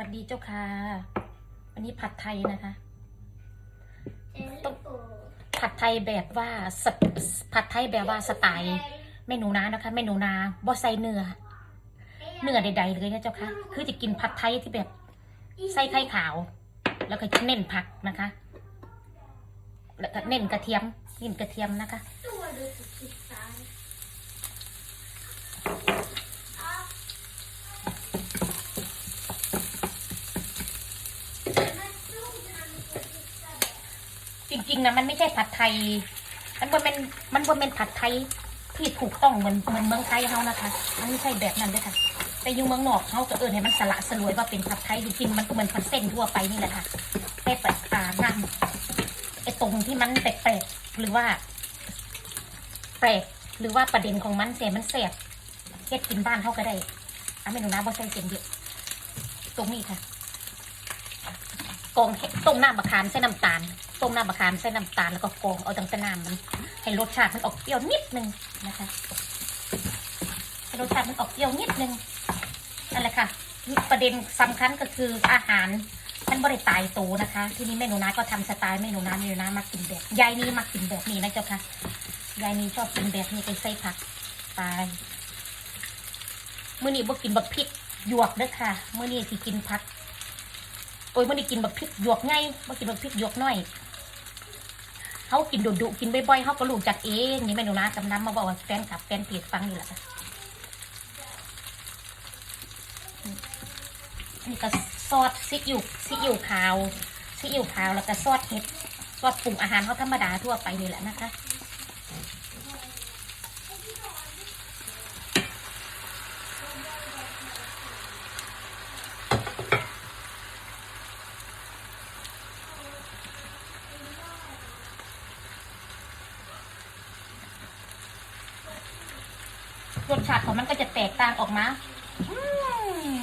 วัสดีเจ้าค่ะ วันนี้ผัดไทยนะคะ ต้องผัดไทยแบบว่าสไตผัดไทยแบบว่าสไตล์เมนูนานะคะเมนูนาบ่ใส่เนื้อเนื้อใดๆเลยนะเจ้าค่ะ คือจะกินผัดไทยที่แบบใส่ไข่ขาว แล้วก็เน้นผักนะคะ แล้วก็เน้นกระเทียมเน้นกระเทียมนะคะ จริงๆนะมันไม่ใช่ผัดไทย มันบ่เป็นมันบ่เป็นผัดไทยที่ถูกต้องเหมือนเหมือนเมืองไทยเขานะคะ มันไม่ใช่แบบนั้นเลยค่ะ แต่อยูเมืองนอกเขาก็เออให้มันสละสลวยว่าเป็นผัดไทยจริงๆมันก็เหมือนผัดเส้นทั่วไปนี่แหละค่ะแค่แต่อ่าน้ำไอ้ตรงที่มันแปลกๆหรือว่า แปลกหรือว่าประเด็นของมันเสียมันแสบเฮ็ดกินบ้านเขาก็ได้อะเมนูน้ำบ่ใส่เส้นเยอะตรงนี้ค่ะ กองต้มน้ำมะขามใส่น้ำตาลต้มน้ำมะขามใส่น้ำตาลแล้วก็กองเอาตั้งแต่น้ำมันให้รสชาติมันออกเปรี้ยวนิดนึงนะคะให้รสชาติมันออกเปรี้ยวนิดนึงนั่นแหละค่ะประเด็นสำคัญก็คืออาหารมันบริตายโตวนะคะ ที่นี่เมนูน้าก็ทำสไตล์เมนูน้าเมนูน้ามากินแบบยายนี่มากินแบบนี้นะเจ้าค่ะยายนี่ชอบกินแบบนี้ไปใส่ผักตายมื่อนี้บ่กินบักพริกหยวกเด้อค่ะมื่อนี้สิกินผัก โอ้ยมันได้กินแบบพริกหยวกไงมากินแบบพริกหยวกน้อยเขากินดุดุๆกินบ่อยๆเขาก็รู้จักเองนี่แม่หนูนะจำน้ำมาบอกว่าแฟนขับแฟนเปียกฟังนี่แหละค่ะอันนี่ก็ซอสซีอิ๊วซีอิ๊วขาวซีอิ๊วขาวแล้วก็ซอสเห็ดซอสปรุงอาหารเขาธรรมดาทั่วไปนี่แหละนะคะ รสชาติของมันก็จะแตกต่างออกมาอื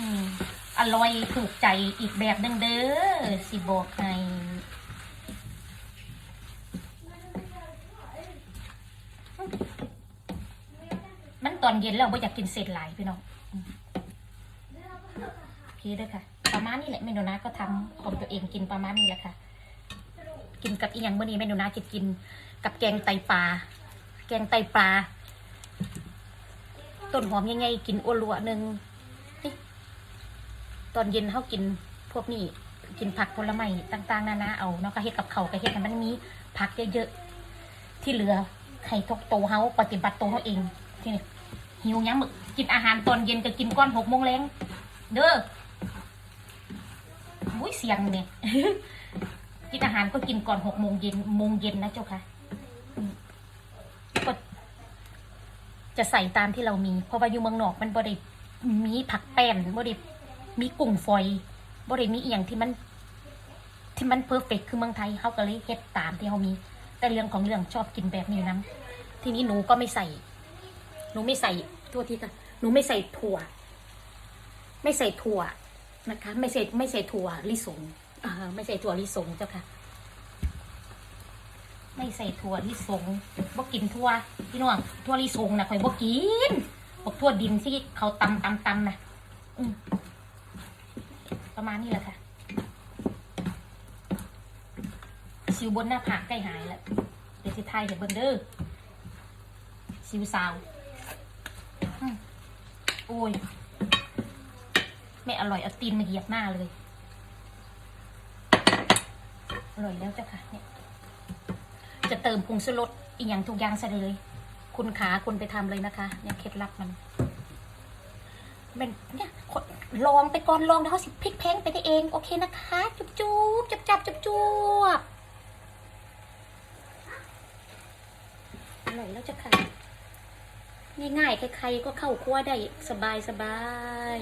มอร่อยถูกใจอีกแบบหนึ่งเด้อสิบอกให้มันตอนเย็นแล้วไม่อยากกินเศษหลายพี่น้องอืมโอเคเด้อค่ะ ประมาณนี้แหละเมนูนาก็ทำของตัวเองกินประมาณนี้แหละค่ะ กินกับอีหยังเมื่อนี้เมนูนาจะกินกับแกงไตปลา แกงไตปลา ต้นหอมยังไงกินอ้วนรัวหนึ่งตอนเย็นเขากินพวกนี้กินผักผลไม้ต่าง ๆ นานาเอาเนาะก็เฮ็ดกับเขาก็เฮ็ดให้มันมีผักเยอะๆที่เหลือไข่ทกโตเฮาปฏิบัติโตเขาเองที่นี่หิวยังมึกกินอาหารตอนเย็นก็กินก้อนหกโมงแรงเด้ออุ้ยเสียงเนี่ยกินอาหารก็กินก่อนหกโมงเย็นโมงเย็นนะเจ้าค่ะ จะใส่ตามที่เรามี เพราะว่าอยู่เมืองนอกมันบ่ได้มีผักแป้นบ่ได้มีกุ้งฝอยบ่ได้มีอย่างที่มัน ที่มันเพอร์เฟกคือเมืองไทยเขาก็เลยเฮ็ดตามที่เขามี แต่เรื่องของเรื่องชอบกินแบบนี้นะทีนี้หนูก็ไม่ใส่ หนูไม่ใส่ทั่วทีค่ะหนูไม่ใส่ถั่ว ไม่ใส่ถั่วนะคะ ไม่ใส่ไม่ใส่ถั่วลิสงอ่าไม่ใส่ถั่วลิสงเจ้าค่ะ ไม่ใส่ถั่วลิสงบ่กินถั่วพี่น้องถั่วลิสงนะข่อยบ่กินบอกถั่วดินที่เขาตำตำตำนะอืประมาณนี้แหละค่ะสิวบนหน้าผากใกล้หายแล้วเดี๋ยวสิไทยเดี๋ยวเบิ่งเด้อสิวสาวอโอ้ยไม่อร่อยเอาตีนมาเหยียบหน้าเลย อร่อยแล้วจ้าค่ะเนี่ย จะเติมผงชูรสอีกอย่างทุกอย่างใส่เลย คุณขาคุณไปทำเลยนะคะ เนี่ยเคล็ดลับมันเป็นเนี่ยคนลองไปก่อนลองแล้วเขาสิพลิกแพงไปได้เองโอเคนะคะ จุบจุบจับจับจุบจุบอร่อยแล้วจ้าค่ะง่ายๆใครๆก็เข้าครัวได้สบายสบาย